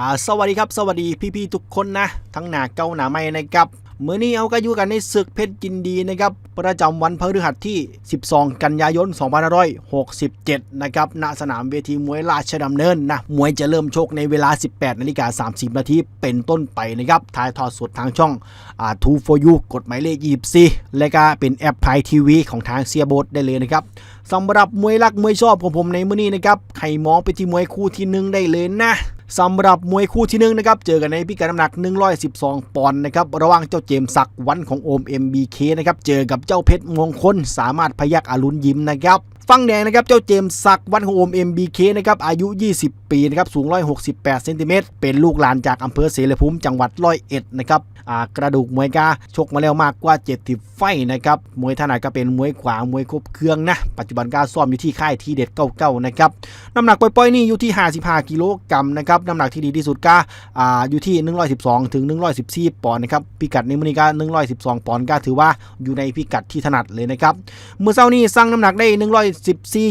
อ่าสวัสดีครับสวัสดีพี่ๆทุกคนนะ ทั้งหนาเกาหนาใหม่นะครับเมื่อนี้เอาก็อยู่กันในศึกเพชรจินดีนะครับ ประจำวันพฤหัสที่ 12 กันยายน 2567 นะครับณสนามเวทีมวยราชดำเนินนะมวยจะเริ่มชกในเวลา 18นาฬิกา30 นาทีเป็นต้นไปนะครับถ่ายทอดสดทางช่องอ่า2 for you กดหมายเลข 24 และก็เป็นแอปพลายทีวีของทางเซียโบได้เลยนะครับสำหรับมวยรักมวยชอบของผมในมื้อนี้นะครับใครมองไปที่มวยคู่ที่หนึ่งได้เลยนะ สำหรับมวยคู่ที่หนึ่งนะครับ เจอกันในพิกัดน้ำหนัก 112 ปอนด์นะครับ ระหว่างเจ้าเจมสักวันของโอม MBK นะครับ เจอกับเจ้าเพชรมงคล สามารถพยักอรุณยิ้มนะครับ ฟังแดงนะครับเจ้าเจมส์ศักวันของโอม MBK นะครับอายุ 20 ปีนะครับสูง 168เซนติเมตรเป็นลูกหลานจากอำเภอเสรภูมิจังหวัดร้อยเอ็ดนะครับกระดูกมวยกาชกมาแล้วมากกว่า 70 ไฟนะครับมวยถนัดก็เป็นมวยขวามวยครบเครื่องนะปัจจุบันกาซ้อมอยู่ที่ค่ายทีเด็ดเก้าๆนะครับน้ำหนักปล่อยๆนี่อยู่ที่ 55 กิโลกรัมนะครับน้ำหนักที่ดีที่สุดก็อ่าอยู่ที่ 112 ถึง 114 ปอนด์นะครับพิกัดในมือนี้ก็112 ปอนด์ก็ถือว่าอยู่ในพิกัดที่ถนัดเลยนะครับเมื่อเช้านี้สร้างน้ำหนักได้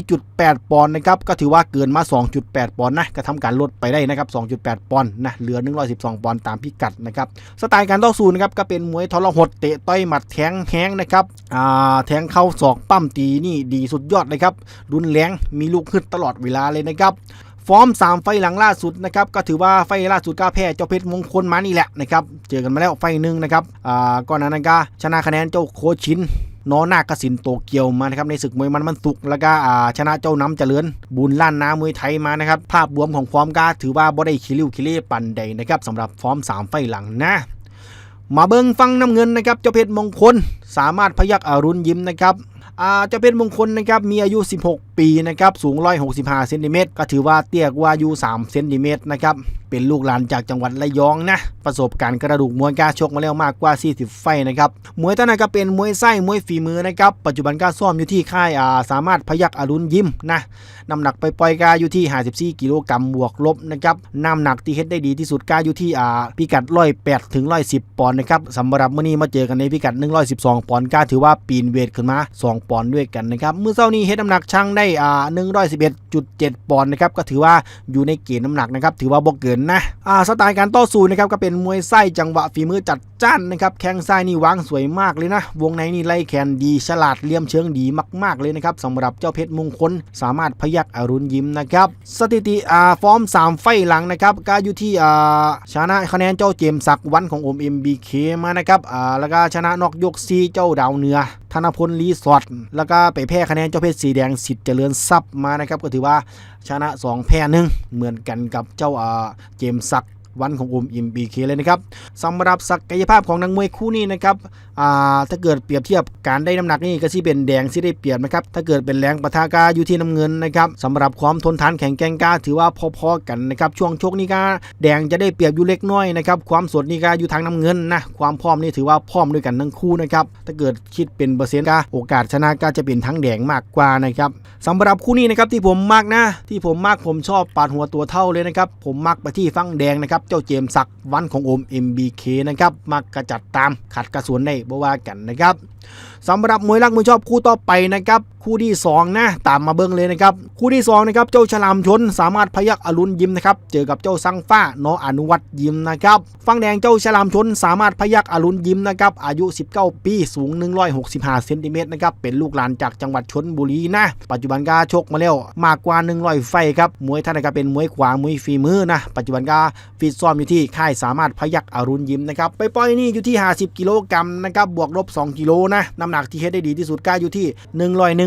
14.8 ปอนด์นะครับ ก็ถือว่าเกินมา 2.8 ปอนด์นะ ก็ทำการลดไปได้นะครับ 2.8 ปอนด์นะ เหลือ 112 ปอนด์ตามพิกัดนะครับ สไตล์การต่อสู้นะครับ ก็เป็นมวยทรหดเตะต่อยหมัดแทงแห้งนะครับ อ่า แทงเข้าศอกปั้มตีนี่ดีสุดยอดเลยครับ รุนแรง มีลูกขึ้นตลอดเวลาเลยนะครับฟอร์ม3 ไฟล์หลังล่าสุดนะครับก็ถือว่าไฟล่าสุดก็แพ้เจ้าเพชรมงคลมานี่แหละนะครับเจอกันมาแล้วไฟหนึ่งนะครับอ่าก่อนหน้านั้นก็ชนะคะแนนเจ้าโคชิน นอนาคสินโตเกียวมานะครับในศึกมวยมันมันสุกแล้วก็ชนะเจ้าน้ำเจริญ บุญล้านน้ามวยไทยมานะครับ ภาพรวมของฟอร์มก็ถือว่าบ่ได้คิริวคิเล่ปันใดนะครับสำหรับฟอร์ม3ไฟล์หลังนะมาเบิ้งฟังน้ำเงินนะครับเจ้าเพชรมงคล สามารถพยักอรุณยิ้มนะครับเจ้าเพชรมงคลนะครับมีอายุ 16 ปีนะครับสูง 165เซนติเมตรก็ถือว่าเตี้ยกว่าอายุ3เซนติเมตรนะครับเป็นลูกหลานจากจังหวัดระยองนะประสบการณ์กระดูกมวยกล้าชกมาแล้วมากกว่า 40 ไฟนะครับมวยตอนนั้นก็เป็นมวยไส้มวยฝีมือนะครับปัจจุบันก็ซ้อมอยู่ที่ค่ายอาสามารถพยักอรุณยิ้มนะน้ำหนักไปปล่อยกาอยู่ที่ 54 กิโลกรัมบวกลบนะครับน้ำหนักที่เฮ็ดได้ดีที่สุดกาอยู่ที่อาพิกัด108ถึง110 ปอนด์นะครับสำหรับเมื้อนี้มาเจอกันในพิกัด 112 ปอนด์กาถือว่าปีนเวทขึ้นมา 2 ปอนด์ด้วยกันนะครับมื้อเช้านี้เฮ็ดน้ำหนักช่างได้อ่า111.7 ปอนด์นะครับก็ถือว่าอยู่ในเกณฑ์น้ำหนักนะครับถือว่าบ่เกินนะอ่าสไตล์การต่อสู้นะครับก็เป็นมวยไส้จังหวะฝีมือจัดจ้านนะครับแข้งซ้ายนี่วางสวยมากเลยนะ วงในนี่ไล่แขนดีฉลาดเลี่ยมเชิงดีมาก ๆเลยนะครับสำหรับเจ้าเพชรมงคลสามารถพยักอรุณยิ้มนะครับสถิติอ่าฟอร์ม 3 ไฟหลังนะครับก็อยู่ที่อ่าชนะคะแนนเจ้าเจมสักวันของโอม MBK มานะครับอ่าแล้วก็ชนะนอกยกซีเจ้าดาวเหนือ นพลรีสอร์ทแล้วก็ไปแพ้คะแนนเจ้าเพชรสีแดงสิทธิ์เจริญทรัพย์มานะครับก็ถือว่าชนะ 2 แพ้หนึ่งเหมือนกันกับเจ้าเจมส์ศัก วันของโอม MBK เลยนะครับสำหรับศักยภาพของนักมวยคู่นี้นะครับถ้าเกิดเปรียบเทียบการได้น้ำหนักนี่ก็สิเป็นแดงที่ได้เปรียบนะครับถ้าเกิดเป็นแรงปะทะกาอยู่ที่น้ำเงินนะครับสำหรับความทนทานแข็งแกร่งกาถือว่าพอๆกันนะครับช่วงชกนี่ก็แดงจะได้เปรียบอยู่เล็กน้อยนะครับความสดนี่ก็อยู่ทางน้ำเงินนะความพร้อมนี่ถือว่าพร้อมด้วยกันทั้งคู่นะครับถ้าเกิดคิดเป็นเปอร์เซ็นต์ก็โอกาสชนะก็จะเป็นทั้งแดงมากกว่านะครับสำหรับคู่นี้นะครับที่ผมมากนะที่ผมมากผมชอบปาดหัวตัวเท่าเลยนะครับผมมักไปที่ฟังแดงนะครับเจ้าเจมสักวันของโอม MBK นะครับมักระจัดตามขัดกระสวนได้บ่ว่ากันนะครับสำหรับมวยรักมวยชอบคู่ต่อไปนะครับคู่ที่สองนะตามมาเบิ้งเลยนะครับคู่ที่สองนะครับเจ้าฉลามชนสามารถพยักอรุณยิ้มนะครับเจอกับเจ้าสังฟ้าน้ออนุวัตยิ้มนะครับฟังแดงเจ้าฉลามชนสามารถพยักอรุณยิ้มนะครับอายุ 19 ปีสูง 165เซนติเมตรนะครับเป็นลูกหลานจากจังหวัดชนบุรีนะ ปัจจุบันก็ชกมาแล้วมากกว่า 100 ไฟครับมวยท่านก็เป็นมวยขวามวยฝีมือนะปัจจุบันก็ฟิตซ้อมอยู่ที่ค่ายสามารถพยักอรุณยิ้มนะครับไปปล่อยนี่อยู่ที่ 50 กิโลกรัมนะครับบวกลบ 2 กิโลนะน้ำหนักที่เฮ็ดได้ดีที่สุดก็อยู่ที่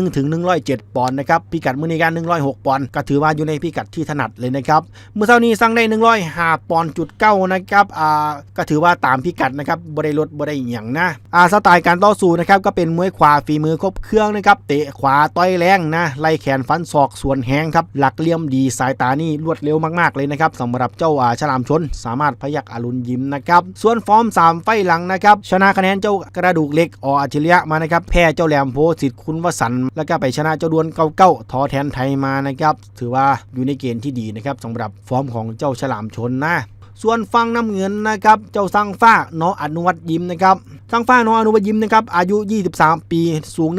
101ถึง107 ปอนด์นะครับพิกัดมือในการ106 ปอนด์ก็ถือว่าอยู่ในพิกัดที่ถนัดเลยนะครับเมื่อเช้านี้สั่งได้105ปอนด์จุดเก้านะครับอ่าก็ถือว่าตามพิกัดนะครับบริลดบริอย่างนะอ่าสไตล์การต่อสู้นะครับก็เป็นมวยขวาฝีมือครบเครื่องนะครับเตะขวาต่อยแรงนะไล่แขนฟันศอกส่วนแหงครับหลักเหลี่ยมดีสายตานี่รวดเร็วมากๆเลยนะครับสำหรับเจ้าอ่าฉลามชน สามารถพยักอรุณยิ้มนะครับส่วนฟอร์ม 3 ไฟหลังนะครับชนะคะแนนเจ้ากระดูกเหล็กออัจฉริยะมานะครับแพ้เจ้าแหลมโพสิทธิ์คุณวสันต์แล้วก็ไปชนะเจ้าดวนเก้าเก้าทอแทนไทยมานะครับถือว่าอยู่ในเกณฑ์ที่ดีนะครับสำหรับฟอร์มของเจ้าฉลามชนนะส่วนฟังน้ำเงินนะครับ เจ้าสังฟ้าน้องอนุวัตยิ้มนะครับ ทางฝ้าน้องอนุวัยยิมนะครับอายุ 23 ปีสูง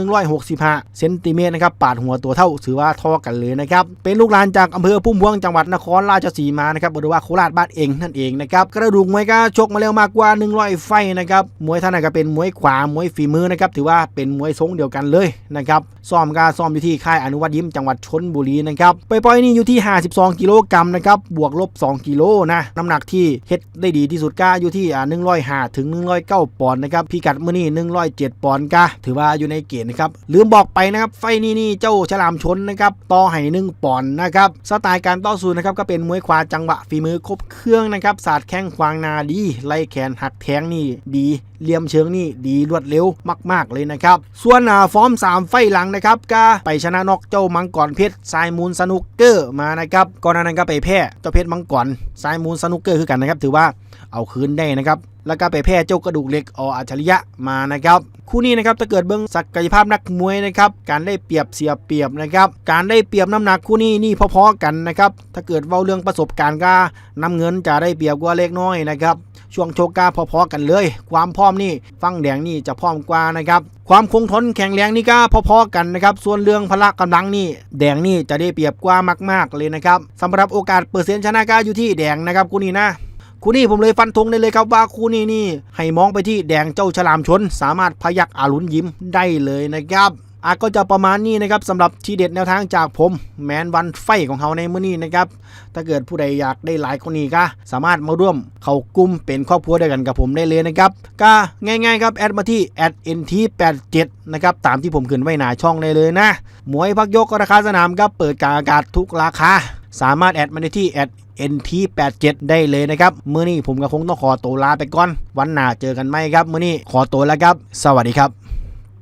165เซนติเมตรนะครับปาดหัวตัวเท่าถือว่าท่อกันเลยนะครับเป็นลูกหลานจากอำเภอพุ่มพวงจังหวัดนครราชสีมานะครับหรือว่าโคราชบ้านเองนั่นเองนะครับกระดูกมวยก็ชกมาแล้วมากกว่า 100 ไฟนะครับมวยท่านก็เป็นมวยขวามวยฝีมือนะครับถือว่าเป็นมวยทรงเดียวกันเลยนะครับซ้อมก็ซ้อมอยู่ที่ค่ายอนุวัตยิมจังหวัดชนบุรีนะครับไปปล่อยนี่อยู่ที่ 52 กิโลกรัมนะครับบวกลบ 2 กิโลนะน้ำหนักที่เฮ็ดได้ดีที่สุดก็อยู่ที่105ถึง109ปอนด์นะครับพิกัดมื้อนี้107ปอนด์ก็ถือว่าอยู่ในเกณฑ์นะครับลืมบอกไปนะครับไฟนี้นี่เจ้าฉลามชนนะครับต่อให้1ปอนด์นะครับสไตล์การต่อสู้นะครับก็เป็นมวยขวาจังหวะฝีมือครบเครื่องนะครับศาสตร์แข้งขวางนาดีไล่แขนหักแทงนี่ดีเหลี่ยมเชิงนี่ดีรวดเร็วมาก ๆ เลยนะครับ ส่วนฟอร์ม 3 ไฟล์หลังนะครับก็ไปชนะนอกเจ้ามังกรเพชรสายมูลสนุกเกอร์มานะครับก่อนหน้านั้นก็ไปแพ้เจ้าเพชรมังกรสายมูลสนุกเกอร์คือกันนะครับ ถือว่า เอาคืนได้นะครับ แล้วก็ไปแพ้เจ้ากระดูกเหล็กออัจฉริยะมานะครับ คู่นี้นะครับถ้าเกิดเบิ้องศักยภาพนักมวยนะครับ การได้เปรียบเสียเปรียบนะครับ การได้เปรียบน้ำหนักคู่นี้นี่พอๆกันนะครับ ถ้าเกิดเว้าเรื่องประสบการณ์ก็น้ำเงินจะได้เปรียบกว่าเล็กน้อยนะครับ ช่วงโชกกาพอๆกันเลย ความพร้อมนี่ฟังแดงนี่จะพร้อมกว่านะครับ ความคงทนแข็งแรงนี่ก็พอๆกันนะครับ ส่วนเรื่องพละกำลังนี่แดงนี่จะได้เปรียบกว่ามาก ๆเลยนะครับสำหรับโอกาสเปอร์เซ็นต์ชนะก็อยู่ที่แดงนะครับคู่นี้นะ คู่นี้ผมเลยฟันธงได้เลยครับว่าคู่นี้นี่ให้มองไปที่แดงเจ้าฉลามชน สามารถพยักอารุณยิ้มได้เลยนะครับอาก็จะประมาณนี้นะครับสำหรับทีเด็ดแนวทางจากผม แมนวันไฟของเขาในมื้อนี้นะครับ ถ้าเกิดผู้ใดอยากได้หลายคนนี้ก็สามารถมาร่วมเข้ากลุ่มเป็นครอบครัวเดียวกันกับผมได้เลยนะครับ ก็ง่ายๆครับ แอดมาที่ @nt87 นะครับตามที่ผมขึ้นไว้หน้าช่องได้เลยนะมวยพักยกราคาสนามครับเปิดกางอากาศทุกราคา สามารถแอดมาได้ที่แอด nt87 ได้เลยนะครับเมื่อนี้ผมก็คงต้องขอตัวลาไปก่อน วันหน้าเจอกันไหมครับเมื่อนี้ขอตัวแล้วครับ สวัสดีครับ